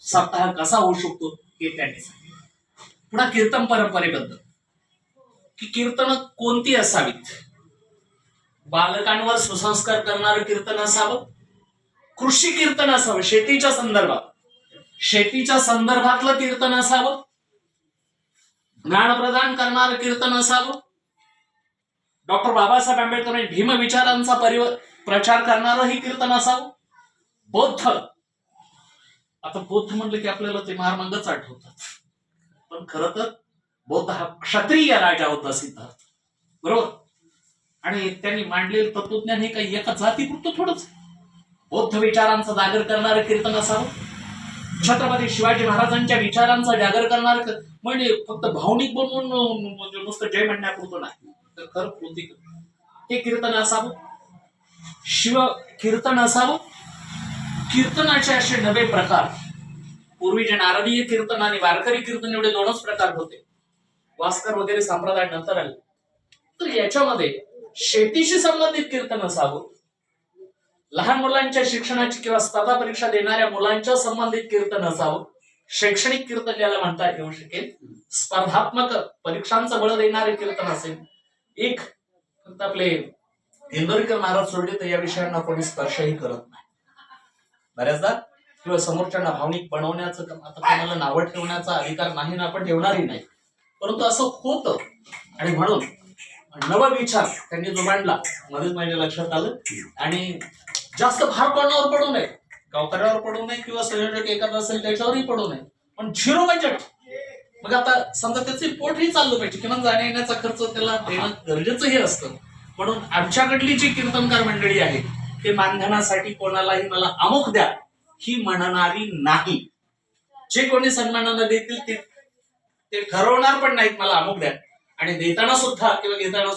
सप्ताह कसा होऊ शकतो हे त्यांनी सांगितलं. पुन्हा कीर्तन परंपरेबद्दल. की कीर्तन कोणती असावीत? बालकांवर सुसंस्कार करणारं कीर्तन असावं? कृषी कीर्तन असावं शेतीच्या संदर्भात. शेतीच्या संदर्भातलं कीर्तन असावं? ज्ञान प्रदान करणारं कीर्तन असावं? डॉक्टर बाबासाहेब आंबेडकर भीम विचारांचा परिव प्रचार करणारं ही कीर्तन असावं? बौद्ध आता बौद्ध म्हणलं की आपल्याला ते महारमंगच आठवतात. पण खर तर बौद्ध हा क्षत्रिय राजा होता सिद्धार्थ. बरोबर? आणि त्यांनी मांडलेलं तत्वज्ञान हे काही एका जातीपुरतं थोडंच बौद्ध विचारांचा जागर करणारं कीर्तन असावं. छत्रपती शिवाजी महाराजांच्या विचारांचा जागर करणार म्हणजे फक्त भावनिक बनवून म्हणजे नुसतं जय म्हणण्यापुरतं नाही. तर खरं कृती हे कीर्तन असावं. शिव कीर्तन असावं. कीर्तनाचे असे नवे प्रकार. पूर्वीचे नारदीय कीर्तन आणि वारकरी कीर्तन एवढे दोनच प्रकार होते. वास्कर वगैरे संप्रदाय नंतर आले. तर याच्यामध्ये शेतीशी संबंधित कीर्तन असावं. लहान मुलांच्या शिक्षणाची किंवा स्पर्धा परीक्षा देणाऱ्या मुलांच्या संबंधित कीर्तन असावं. शैक्षणिक कीर्तन ज्याला म्हणता येऊ शकेल. स्पर्धात्मक परीक्षांचं बळ देणारे कीर्तन असेल. एक फक्त आपले इंदोरीकर महाराज सोडले तर या विषयांना कोणी स्पर्शही करत नाही. बऱ्याचदा किंवा समोरच्यांना भावनिक बनवण्याचं आता कोणाला नावं ठेवण्याचा अधिकार नाही ना आपण ठेवणारही नाही. परंतु असं होतं. आणि म्हणून नवविचार त्यांनी जो मांडला मध्येच माझ्या लक्षात आलं. आणि जास्त भार कोणावर पडू नये? गावकऱ्यावर पडू नये किंवा संयोजक एखादा असेल त्याच्यावरही पडू नये. पण झिरो बजेट मग आता समजा त्याचे पोटही चाललं पाहिजे. किमान जाण्या येण्याचा खर्च त्याला देणं गरजेचंही असतं. म्हणून आमच्याकडली जी कीर्तनकार मंडळी आहे ते मानधनासाठी कोणालाही मला अमुक द्या ही म्हणणारी नाही. जे कोणी सन्मानानं देतील ते ते ठरवणार पण नाहीत मला अमुक द्या. आणि देताना सुद्धा किंवा घेताना